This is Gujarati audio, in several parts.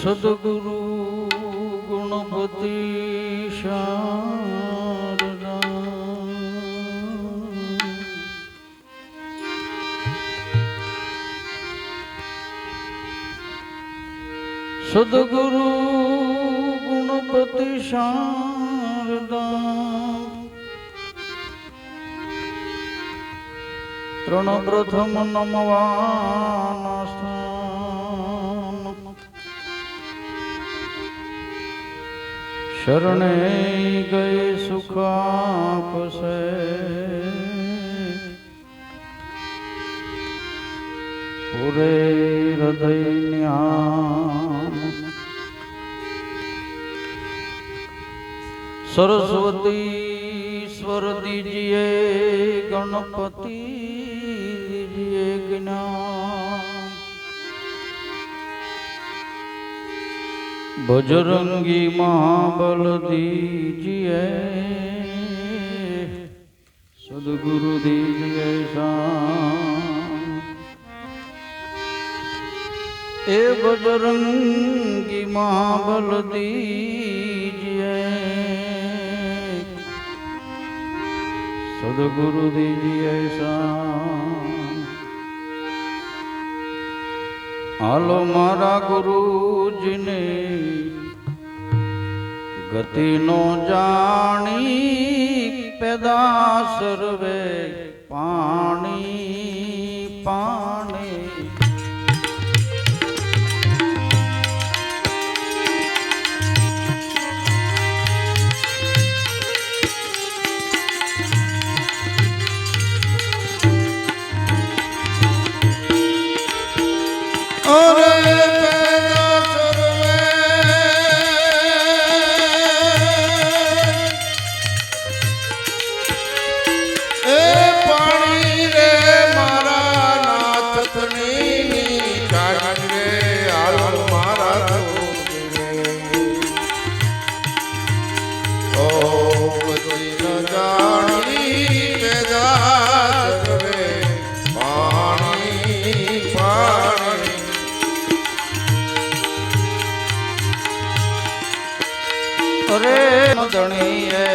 સદગુરુ ગુણપતિ શારદા સદગુરુ ગુણપતિ શારદા ત્રણ પ્રથમ નમવાના શરણે ગઈ સુખ આપશે. પૂરે હૃદય સરસ્વતી સ્વર દીજીએ ગણપતિ દીજીએ જ્ઞાન. બજરંગી મહાબલ દીજીએ સદગુરુ દીજીએ એ બજરંગી મહાબલ દીજીએ સદગુરુ દીજીએ શામ હાલો મારા ગુરુજીને ગતિનો જાણી પેદા સર્વે પાણી પાણી. ધણીએ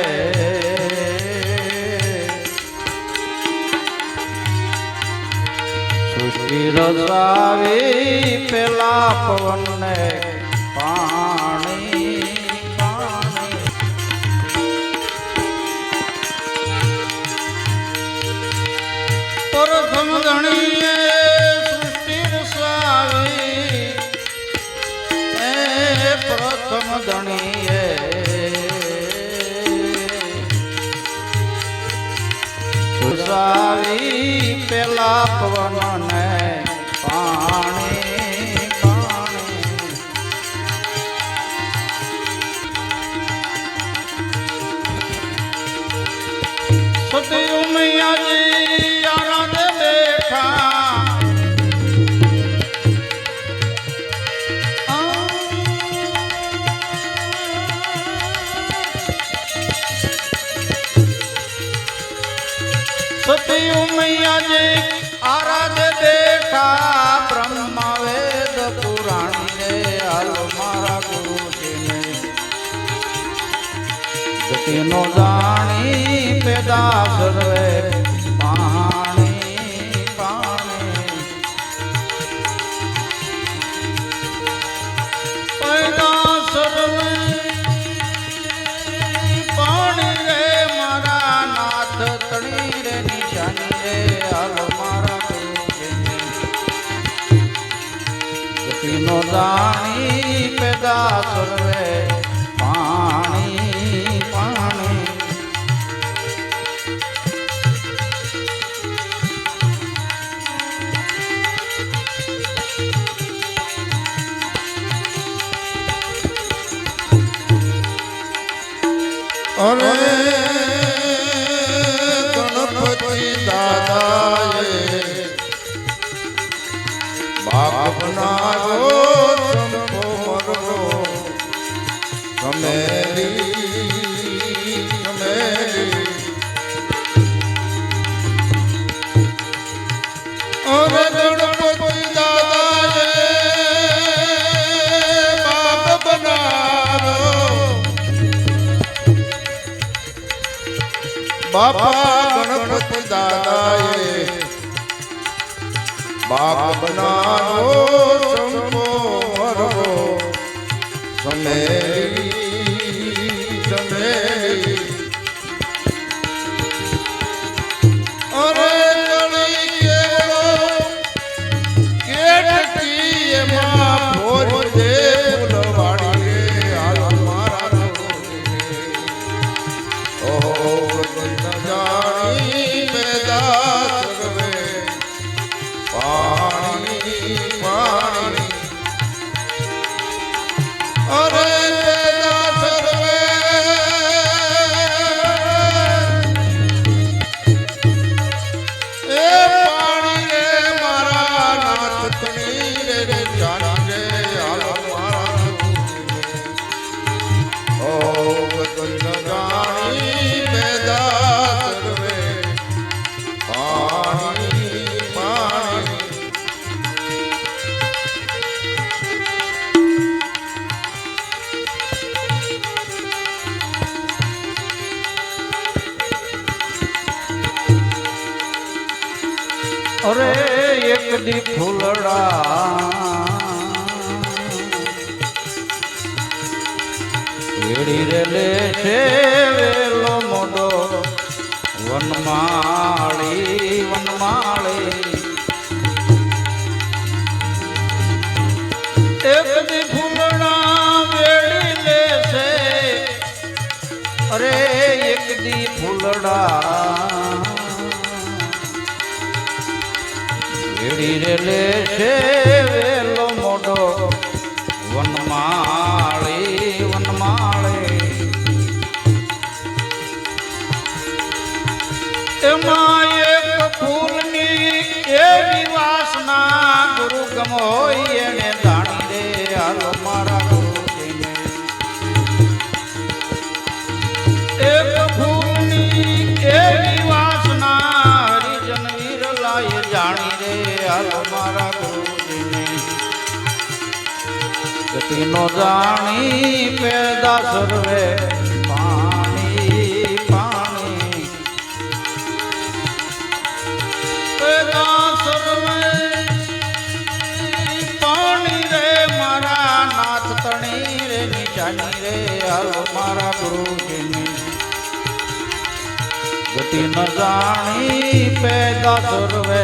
સૃષ્ટિ રસાવી પેલા પવનને પાણી પ્રથમ ધણીએ સૃષ્ટિ એ પ્રથમ ધણીએ સુસાવી પેલા પવનને સતયું મૈયા જે આરાધ દેખા બ્રહ્મા વેદ પુરાણી રે હાલો મારા ગુરુજીને. ગતિનો જાણી પેદા સર્વે અરે બાપા ગણપતિ દાદાએ બાપ બનાવો સંપો મરવો વેડી રેલે છે વેલો મોટો વનમાળી વનમાળી. એક દી ફૂલણા વેડી લે છે અરે એક દી ફૂલડા વેડી રે લે છે વેલો મોઢો. વનમાળી વનમાળી. એમાં એક ફૂલની એવી વાસના ગુરુ ગમોય એને ગતિનો જાણી પેદા સર્વે, પાણી પાણી. પેદા સર્વે, પાણી રે મારા નાથ, તણી રે નિશાની રે, હાલો મારા ગુરુજીની. ગતિ ન જાણી પેદા સર્વે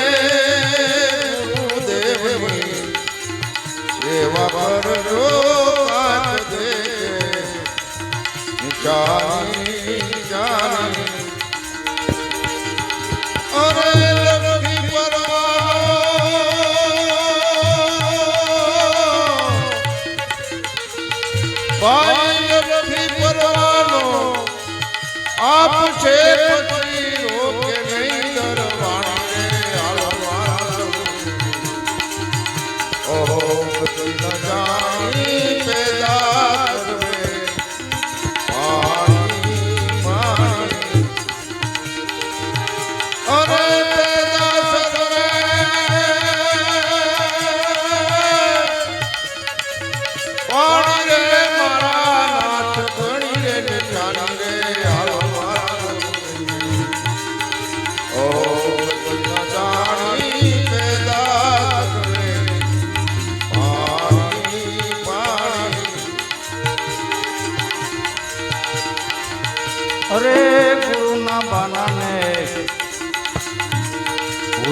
બંધ નથી કરવાનો આપ છે પછી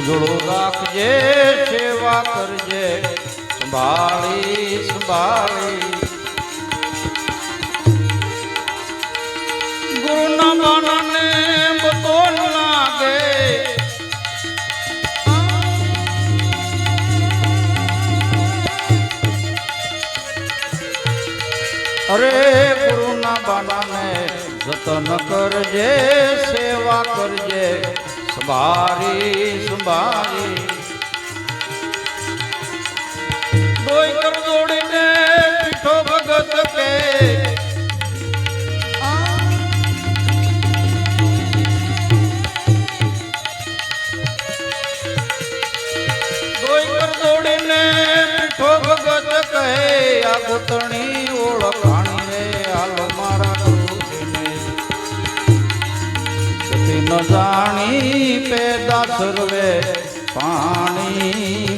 જોડો રાખજે, સેવા કરજે, સંભાળી સંભાળી. ગુરુના બાણાને બતો લાગે. અરે ગુરુના બાણાને જતન કરજે, સેવા કરજે. સંભાળી સંભારે દોઈ કર જોડીને પીઠો ભગત ન જાણી પેદા સર્વે પાણી